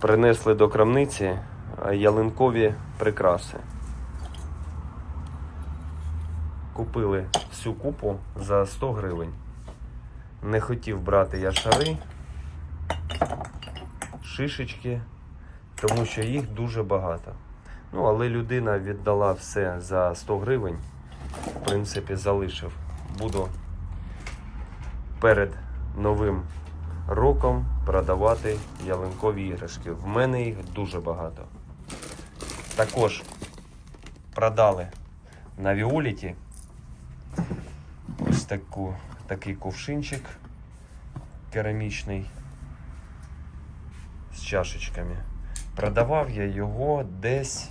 Принесли до крамниці е, ялинкові прикраси. Купили всю купу за 100 гривень. Не хотів брати я шари, шишечки, тому що їх дуже багато. Ну, але людина віддала все за 100 гривень. В принципі, залишив. Буду перед новим роком продавати ялинкові іграшки. В мене їх дуже багато. Також продали на Віоліті ось таку, такий ковшинчик керамічний з чашечками. Продавав я його десь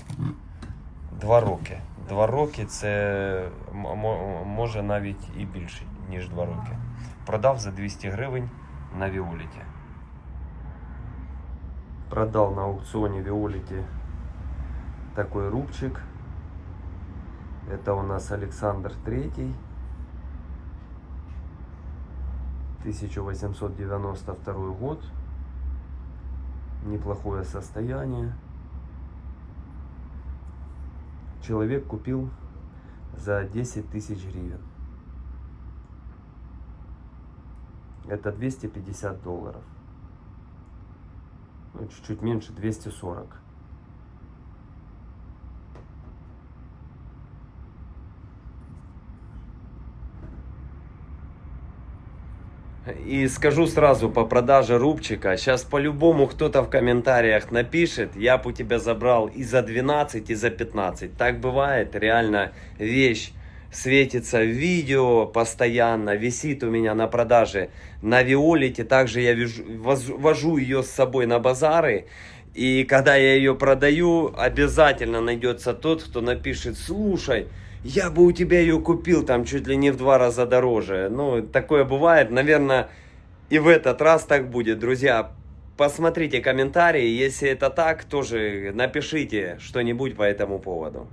два роки. Два роки це може навіть і більше, ніж два роки. Продав за 200 гривень на Віоліті. Продал на аукционе Виолити такой рубчик. Это у нас Александр Третий. 1892 год. Неплохое состояние. Человек купил за 10 тысяч гривен. Это 250 долларов. Ну, чуть-чуть меньше, 240. И скажу сразу по продаже рубчика, сейчас по-любому кто-то в комментариях напишет, я бы у тебя забрал и за 12, и за 15. Так бывает, реально вещь светится видео постоянно, висит у меня на продаже на Виолите. Также я воз- вожу ее с собой на базары. И когда я ее продаю, обязательно найдется тот, кто напишет, слушай, я бы у тебя ее купил там чуть ли не в два раза дороже. Ну, такое бывает. Наверное, и в этот раз так будет. Друзья, посмотрите комментарии. Если это так, тоже напишите что-нибудь по этому поводу.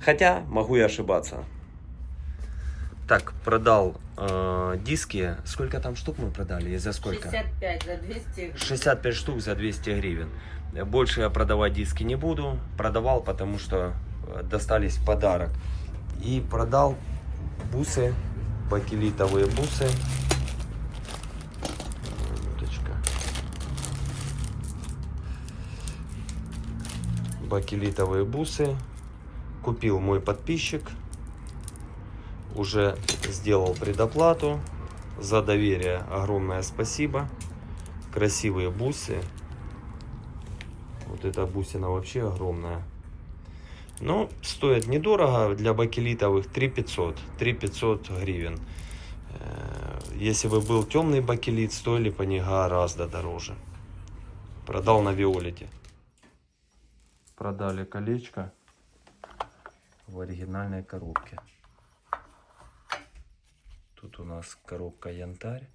Хотя, могу и ошибаться. Так, продал э, диски. Сколько там штук мы продали? И за сколько? 65 за 200. 65 штук за 200 гривен. Больше я продавать диски не буду. Продавал, потому что э, достались в подарок. И продал бусы, бакелитовые бусы. Минуточка. Бакелитовые бусы. Купил мой подписчик. Уже сделал предоплату. За доверие огромное спасибо красивые бусы. Вот эта бусина вообще огромная. Но стоит недорого, для бакелитовых 3500, 3500 гривен. Э, Если бы был темный бакелит, стоили бы они гораздо дороже. Продал на Виолете. Продали колечко в оригинальной коробке. Тут у нас коробка янтарь.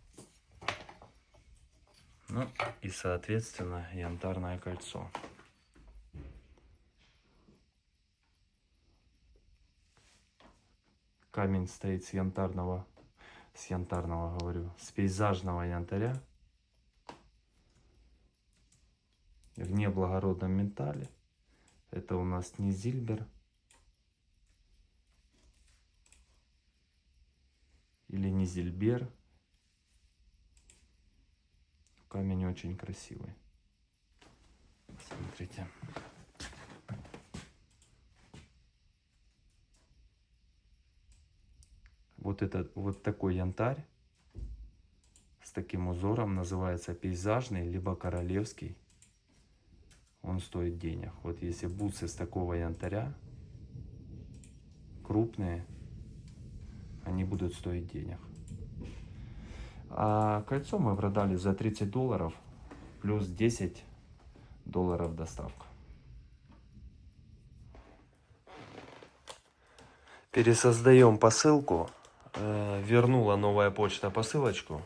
Ну и, соответственно, янтарное кольцо. Камень стоит с янтарного, с янтарного, говорю, с пейзажного янтаря. В неблагородном металле. Это у нас не зильбер. Или не зильбер. Камень очень красивый. Смотрите. Вот этот вот такой янтарь с таким узором называется пейзажный либо королевский. Он стоит денег. Вот если бусы с такого янтаря крупные, они будут стоить денег. А кольцо мы продали за 30 долларов плюс 10 долларов доставка. Пересоздаем посылку. Э, Вернула новая почта посылочку.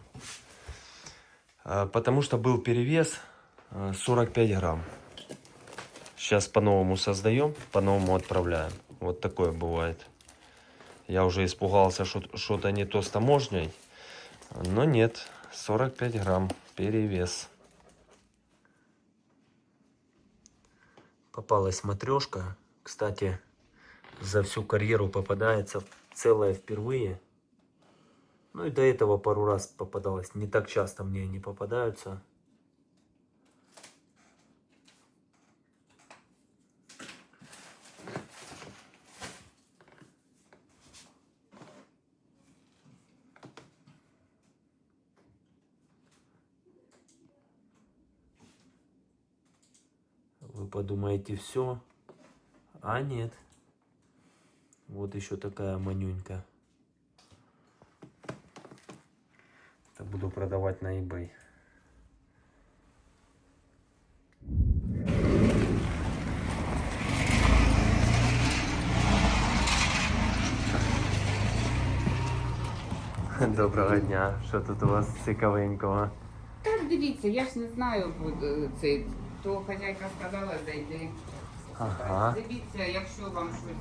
Э, Потому что был перевес э, 45 грамм. Сейчас по-новому создаем, по-новому отправляем. Вот такое бывает. Я уже испугался, что что-то не то с таможней. Но нет, 45 грамм перевес. Попалась матрешка. Кстати, за всю карьеру попадается целая впервые. Ну и до этого пару раз попадалась. Не так часто мне они попадаются. Вы подумаете, все. А нет. Вот еще такая манюнька. Это буду продавать на eBay. Доброго дня. Що тут у вас цікавенького? Так, дивіться, я ж не знаю, е, цей, то хазяйка сказала, зайди. Ага. Дивіться, якщо вам щось.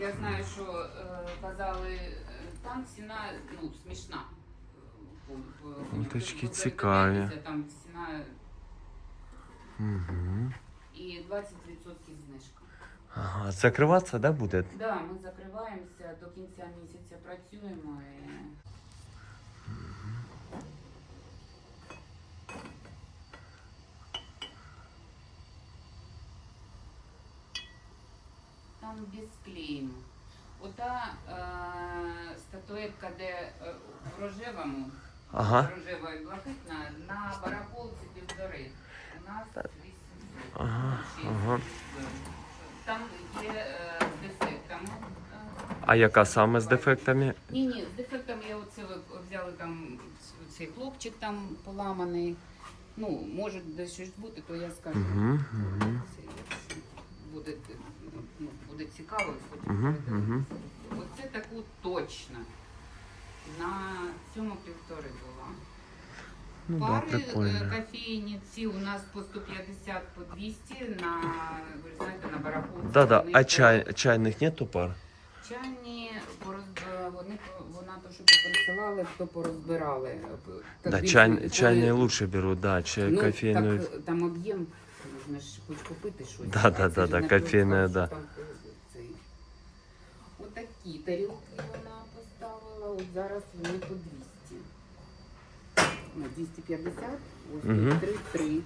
Я знаю, що е, казали, е, там ціна ну, смішна. По- Уточки по- цікаві. Там ціна Угу. і 20% знижка. Ага. Закриватися, да, буде? Так, да, ми закриваємося, до кінця місяця працюємо. І... Там без клейму. Ота е, статуетка, де е, в рожевому, Ага. рожева і блакитна, на барахолці півтори. У нас 800. Ага. Ага. Там є е, з дефектами. А яка саме з дефектами? ні, ні, з дефектами я оце ви взяли там цей хлопчик там поламаний. Ну, може десь щось бути, то я скажу. Угу. Угу. Це, буде, ну, буде цікаво, Мгм, передивитися. Оце таку точно. На цьому півтори була. Ну Пари е, прикольно. кофейні ці у нас по 150, по 200 на, ви знаєте, на барахолці. Да, да. А чай, чайних нету пар? Чайні пороз- е, вони вона то, що поприсилали, то порозбирали. Так, Да, дивіться, чай, коли- чайные лучше берут, да, чай, ну, кофейную. Так, там об'єм, можна ж хоч купити щось. Да, а да, це да, ж да, не кофейне, просто, да. що там, е, цей. Отакі тарілки вона поставила, от зараз вони по 200. Ну, 250, ось Мгм. тут 3-3.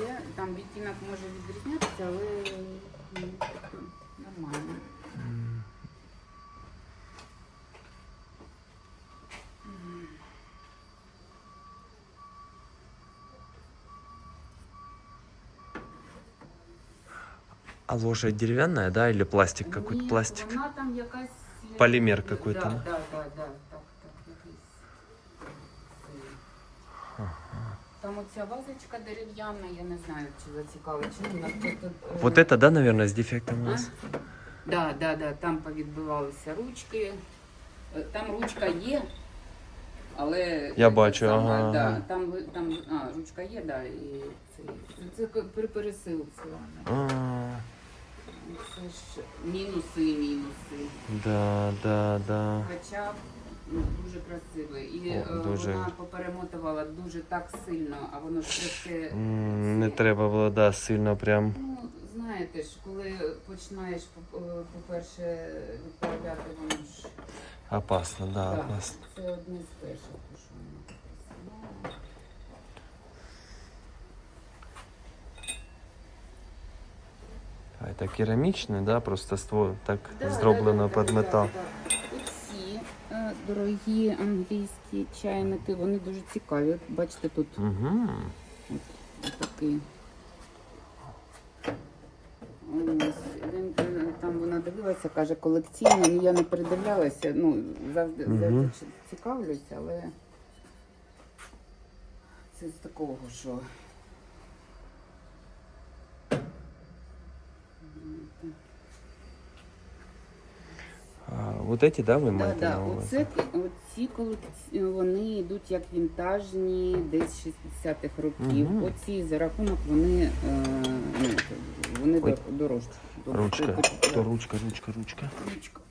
Є, там відтінок може відрізнятися, але ну, нормально. М, А ложа деревянная, да, или пластик какой-то? Ні, Пластик? Вона там якась... е, Полімер какой-то, Да, да? да, да, да, так, так, якийсь. цей. Там оця вазочка дерев'яна, я не знаю, чи зацікавить, чи ні. У нас просто, е, Вот это, да, наверное, с дефектом у а? нас? Да, да, да, там повідбивалися ручки. Е, Там ручка є, але... Я е, бачу, саме, ага, Да, ага. там, ви- там, а, ручка є, да, і це, це к- при пересилці. А, Це ж мінуси, і мінуси. да, да, да. Хоча ну, дуже красивий. І О, е, дуже. вона поперемотувала дуже так сильно, а воно ж все це. М, Не треба було, да, сильно прям. Ну, знаєте ж, коли починаєш, по- е, по-перше, відправляти, воно ж Опасно, да, так, опасно. це одне з перших, що вона попросила. Это керамічне, да, просто ствол так Да, зроблено да, да, під метал. да, да. Оці е, дорогі англійські чайники, вони дуже цікаві. Бачите, тут Угу. такий. Ось, він, е, там вона дивилася, каже, колекційно, ну я не передивлялася, ну, завжди, Мгм. завжди цікавлюся, але це з такого, що. А, вот эти, да, Да, маєте да, на увазі? оце, оці колекції, вони йдуть як вінтажні, десь 60-х років. Мгм. Оці за рахунок вони, е, ну, вони Ой. дор- дорожчі. Ручка, Тобто, то ручка, ручка, ручка. Ручка.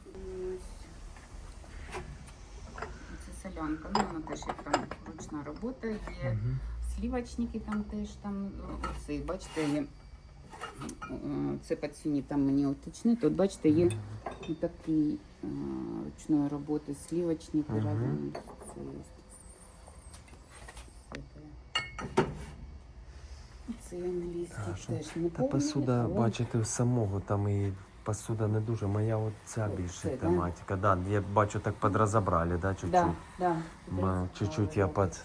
Це солянка. Ну, вона теж як там ручна робота є. Мгм. Слівочники там теж там оце, бачите, є. е, Це пацюні там мені уточнити. От бачите, є такі е, ручної роботи з цією. Це англійський теж не Та посуда, бачите, самого там і посуда не дуже. Моя от ця більше да? тематика. Да, я бачу, так подрозобрали, да, чуть-чуть. Да, да. Ма, чуть-чуть я под-.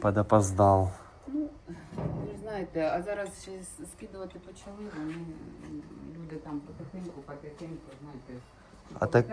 Подопоздал. Ну, ви знаєте, а зараз ще скидувати почали, вони м, люди там потихеньку, потихеньку, знаєте. А так-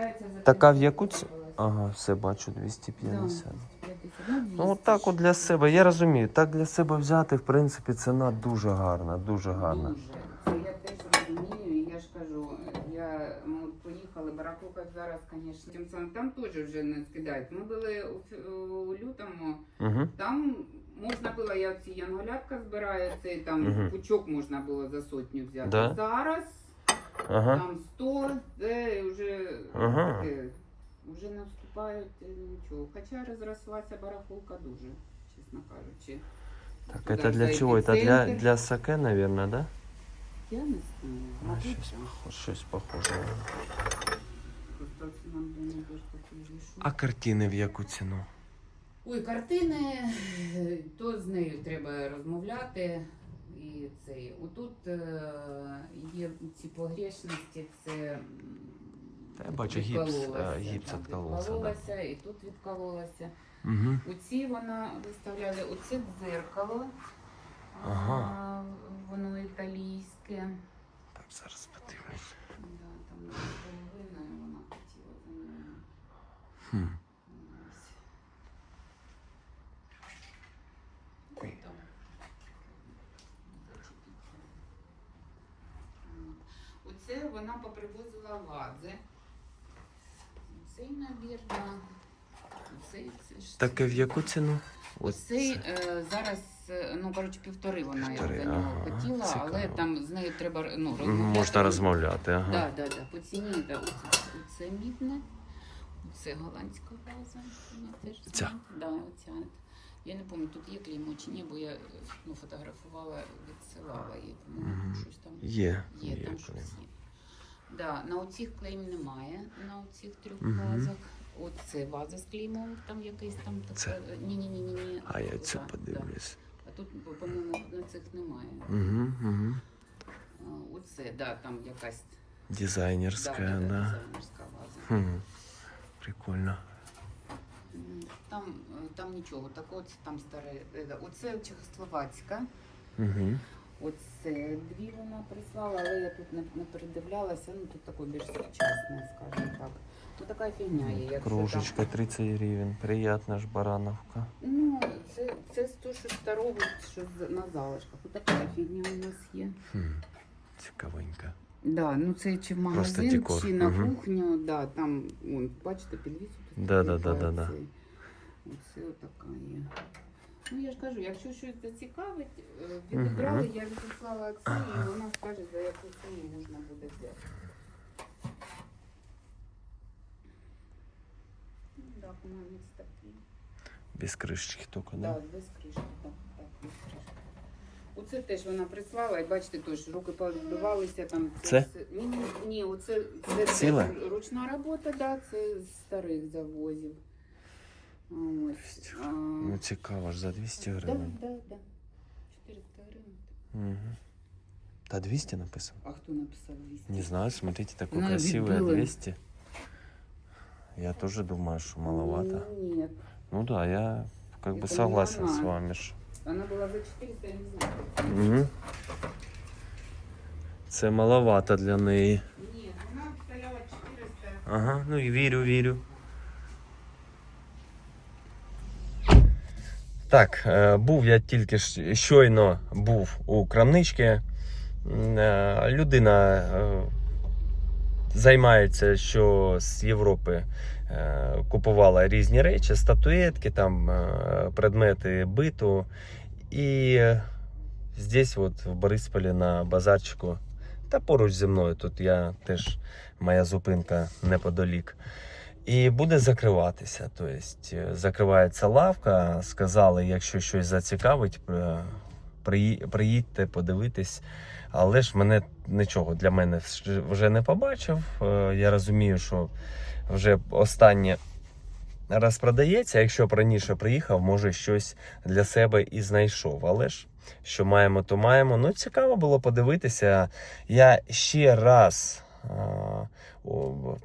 Така в яку ц- що було. Ага, все бачу, Да, 250. 250. Ну, от так от для себе, я розумію, так для себе взяти, в принципі, ціна дуже гарна, дуже гарна. Дуже. Це я теж розумію, і я ж кажу, я, ми от поїхали, барахлука зараз, звісно, тим самим, там теж вже не скидають. Ми були у, у лютому, Угу. Там можна було, я ці янголятка збираю, цей там Мгм. пучок можна було за сотню взяти. Да? Зараз Ага. там 100, де вже Ага. таке, вже не вступають е, нічого. Хоча розрослася барахолка дуже, чесно кажучи. Так, Туди это для чего? Это для, для саке, наверное, да? Я не знаю. А, щось, так. щось похоже. А картини в яку ціну? Ой, картини, то з нею треба розмовляти. І цей. Отут е, є ці погрешності, це я бачу, гіпс, відкололося, е, гіпс відкололося, і тут відкололося. Угу. Оці вона виставляли, оце дзеркало. Ага. Воно італійське. Так, зараз подивлюсь. Да, там з половиною вона хотіла за. Хм. Ось. Ой, там. Оце вона попривозила вази. Цей набір, да. Оцей, це ж- Так, і в яку ціну? Оцей е, зараз, е, ну коротше, півтори вона я Півтори, за нього ага, хотіла, цікаво. але там з нею треба ну, розмовляти. Можна розмовляти, ага. Так, так, так. По ціні, да, оце, оце мідне, оце голландська база. Вона теж Ця? Да, оця. Я не пам'ятаю, тут є клеймо чи ні, бо я е, ну, фотографувала, відсилала її, по-моєму, Мгм. щось там Є. є, там щось є. Да, на оцих клейм немає, на оцих трьох Мгм. вазах. Оце ваза з клеймом, там якийсь там Це? така. Ні-ні-ні. ні А я цю Да, да. подивлюсь. А тут, по- по-моєму, на цих немає. Угу, угу. А, Оце, да, там якась Дизайнерська, да, да, дизайнерська ваза. Хм. Прикольно. М, Там, е, там нічого, так от там старе. е, Оце Чехословацька. Угу. Оце дві вона прислала, але я тут не, не передивлялася. Ну тут таке більш сучасне, скажімо так. Ну така фігня є. якщо Кружечка 30 гривень. Приятна ж барановка. Ну, це, це з того, що старого, що на залишках. Ось така фігня у нас є. Хм. Цікавенька. Да, ну це чи в магазин, чи на Мгм. кухню, да, там, вон, бачите, підвісити. Да, да, да, да, да. Оце отака є. Ну я ж кажу, якщо щось зацікавить, е, відібрали, я відіслала це, і вона скаже, за яку суму можна буде взяти. Ну, Так, у мене такі. Без кришечки тільки, Так, да? без кришки, так, так, без кришки. Оце теж вона прислала, і бачите, теж руки позбивалися там. Це? все- Ні, ні, ні, оце це, це ручна робота, да, це з старих завозів. А, Ось. А, Ну цікаво ж за 200 да, гривень. да, да. 400 гривень. Угу. Та 200 написано? А хто написав 200? Не знаю, смотрите, такой Ну, красивый, а відбили. 200. Я тоже думаю, что маловато. Нет. Ну да, я как бы Это согласен не с она. вами. ж. Она была за 400, я не знаю. Мгм. Це маловато для неї. Нет, она стояла 400. Ага, ну і вірю, вірю. Так, е, був я тільки щойно був у крамничці. Е, Людина е, займається, що з Європи купувала різні речі, статуетки, там предмети биту. І здесь, от в Борисполі на базарчику, та поруч зі мною тут я теж моя зупинка неподалік. І буде закриватися. Тобто е, закривається лавка. Сказали, якщо щось зацікавить, е, приїдьте подивитись. Але ж мене нічого для мене вже не побачив. Е, Я розумію, що вже останнє розпродається. Якщо б раніше приїхав, може щось для себе і знайшов. Але ж що маємо, то маємо. Ну, цікаво було подивитися. Я ще раз.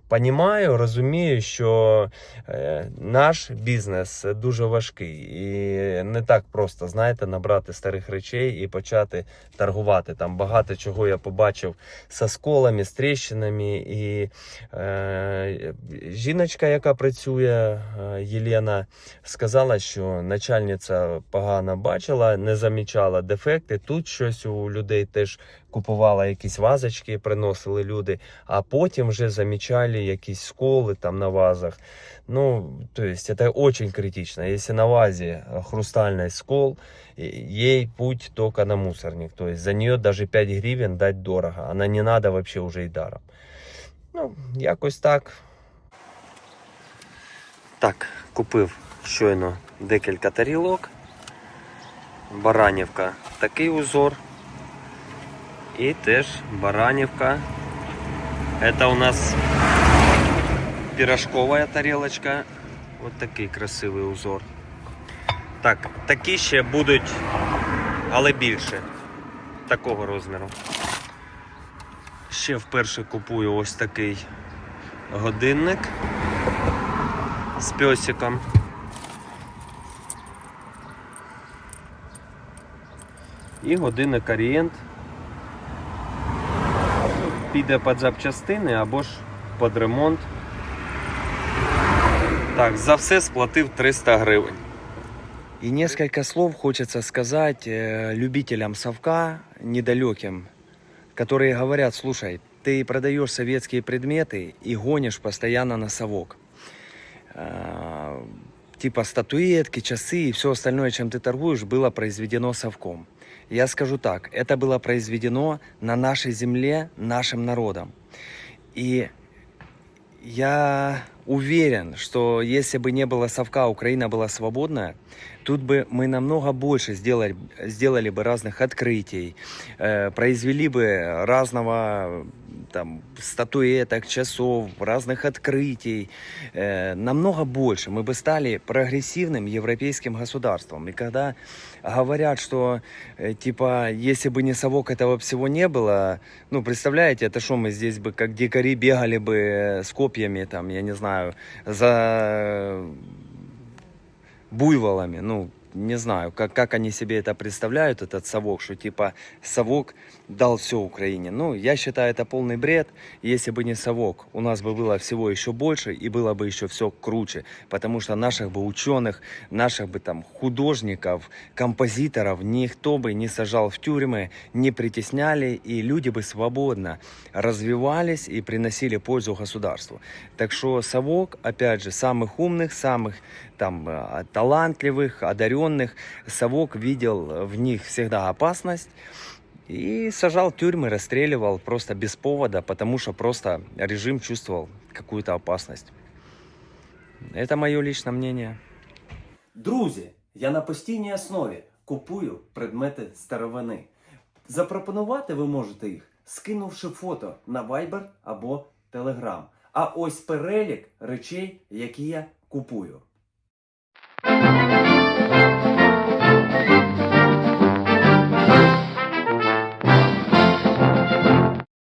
Понімаю, розумію, що е, наш бізнес дуже важкий і не так просто, знаєте, набрати старих речей і почати торгувати. Там багато чого я побачив з осколами, з тріщинами. І е, жіночка, яка працює, е, Єлена, сказала, що начальниця погано бачила, не замічала дефекти. Тут щось у людей теж купувала якісь вазочки, приносили люди, а потім вже замічали якісь сколи там на вазах. Ну, то есть это очень критично. Если на вазе хрустальный скол, и- ей путь только на мусорник. То есть за нее даже 5 гривен дать дорого. Она не надо вообще уже и даром. Ну, якось так. Так, купив щойно декілька тарілок. Баранівка такий узор. І теж баранівка. Это у нас пирожковая тарелочка. Вот такий красивий узор. Так, такі ще будуть, але більше. Такого розміру. Ще вперше купую ось такий годинник з пьосиком. І годинник Орієнт. Піде під запчастини або ж під ремонт. Так, за все сплатив 300 гривень. И несколько слов хочется сказать э, любителям совка, недалеким, которые говорят, слушай, ты продаешь советские предметы и гонишь постоянно на совок. А, Типа статуэтки, часы и все остальное, чем ты торгуешь, было произведено совком. Я скажу так, это было произведено на нашей земле, нашим народом. И я уверен, что если бы не было совка, Украина была свободная, тут бы мы намного больше сделали, сделали бы разных открытий, э, произвели бы разного там статуэток, часов, разных открытий, э, намного больше. Мы бы стали прогрессивным европейским государством. И когда говорят, что э, типа, если бы не совок, этого всего не было, ну, представляете, это что, мы здесь бы как дикари бегали бы э, с копьями, там, я не знаю, за буйволами, ну, не знаю, как, как они себе это представляют, этот совок, что типа совок дал все Украине. Ну, я считаю, это полный бред. Если бы не совок, у нас бы было всего еще больше и было бы еще все круче, потому что наших бы ученых, наших бы там художников, композиторов никто бы не сажал в тюрьмы, не притесняли, и люди бы свободно развивались и приносили пользу государству. Так что совок, опять же, самых умных, самых там э, талантливых, одаренных, совок видел в них всегда опасность и сажал в тюрьмы, расстреливал просто без повода, потому что просто режим чувствовал какую-то опасность. Это мое личное мнение. Друзі, я на постійній основі купую предмети старовини. Запропонувати ви можете їх, скинувши фото на Viber або Telegram. А ось перелік речей, які я купую.